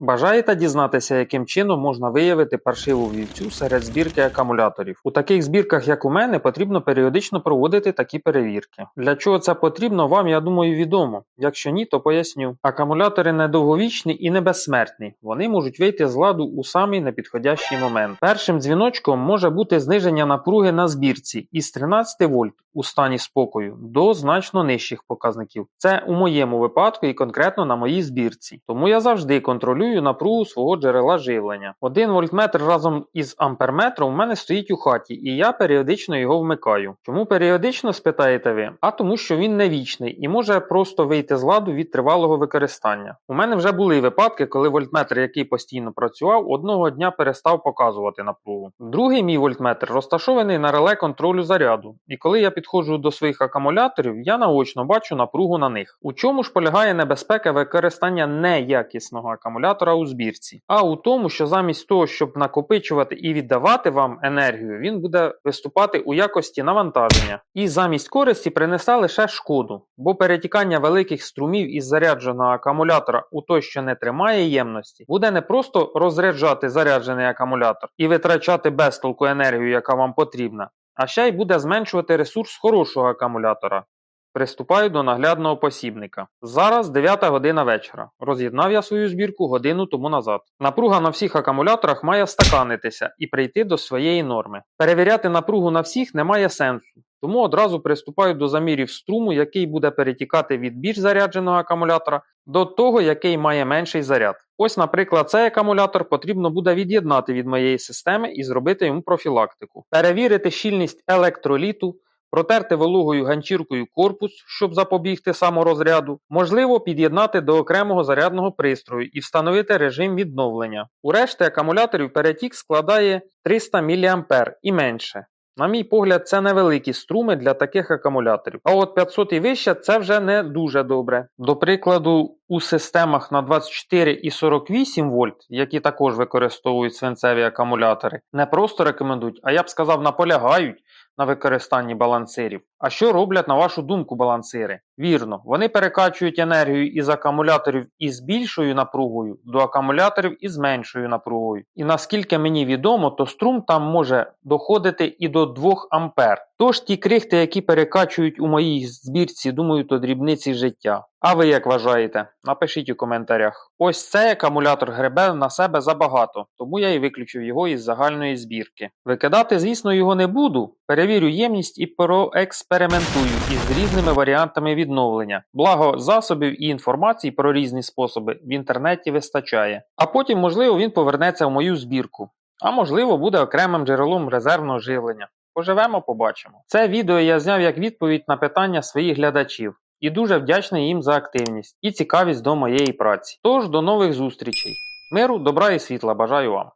Бажаєте дізнатися, яким чином можна виявити паршиву вівцю серед збірки акумуляторів? У таких збірках, як у мене, потрібно періодично проводити такі перевірки. Для чого це потрібно, вам, я думаю, відомо. Якщо ні, то поясню. Акумулятори недовговічні і не безсмертні. Вони можуть вийти з ладу у самий непідходящий момент. Першим дзвіночком може бути зниження напруги на збірці із 13 вольт у стані спокою до значно нижчих показників. Це у моєму випадку і конкретно на моїй збірці. Тому я завжди контролюю напругу свого джерела живлення. Один вольтметр разом із амперметром у мене стоїть у хаті, і я періодично його вмикаю. Чому періодично спитаєте ви? А тому, що він не вічний і може просто вийти з ладу від тривалого використання. У мене вже були випадки, коли вольтметр, який постійно працював, одного дня перестав показувати напругу. Другий мій вольтметр розташований на реле контролю заряду, і коли я підходжу до своїх акумуляторів, я наочно бачу напругу на них. У чому ж полягає небезпека використання неякісного акумулятора у збірці? А у тому, що замість того, щоб накопичувати і віддавати вам енергію, він буде виступати у якості навантаження і замість користі принесе лише шкоду, бо перетікання великих струмів із зарядженого акумулятора у той, що не тримає ємності, буде не просто розряджати заряджений акумулятор і витрачати без толку енергію, яка вам потрібна, а ще й буде зменшувати ресурс хорошого акумулятора. Приступаю до наглядного посібника. Зараз 9 година вечора. Роз'єднав я свою збірку годину тому назад. Напруга на всіх акумуляторах має стаканитися і прийти до своєї норми. Перевіряти напругу на всіх немає сенсу. Тому одразу приступаю до замірів струму, який буде перетікати від більш зарядженого акумулятора до того, який має менший заряд. Ось, наприклад, цей акумулятор потрібно буде від'єднати від моєї системи і зробити йому профілактику. Перевірити щільність електроліту, протерти вологою ганчіркою корпус, щоб запобігти саморозряду, можливо під'єднати до окремого зарядного пристрою і встановити режим відновлення. У решті акумуляторів перетік складає 300 мА і менше. На мій погляд, це невеликі струми для таких акумуляторів. А от 500 і вище це вже не дуже добре. До прикладу, у системах на 24 і 48 вольт, які також використовують свинцеві акумулятори, не просто рекомендують, а я б сказав, наполягають на використанні балансирів. А що роблять, на вашу думку, балансири? Вірно, вони перекачують енергію із акумуляторів із більшою напругою до акумуляторів із меншою напругою. І наскільки мені відомо, то струм там може доходити і до 2 ампер. Тож ті крихти, які перекачують у моїй збірці, думаю, то дрібниці життя. А ви як вважаєте? Напишіть у коментарях. Ось цей акумулятор гребе на себе забагато, тому я і виключив його із загальної збірки. Викидати, звісно, його не буду. Перевірю ємність і проекспериментую із різними варіантами відновлення. Благо засобів і інформації про різні способи в інтернеті вистачає. А потім, можливо, він повернеться в мою збірку. А можливо, буде окремим джерелом резервного живлення. Поживемо, побачимо. Це відео я зняв як відповідь на питання своїх глядачів. І дуже вдячний їм за активність і цікавість до моєї праці. Тож до нових зустрічей. Миру, добра і світла бажаю вам.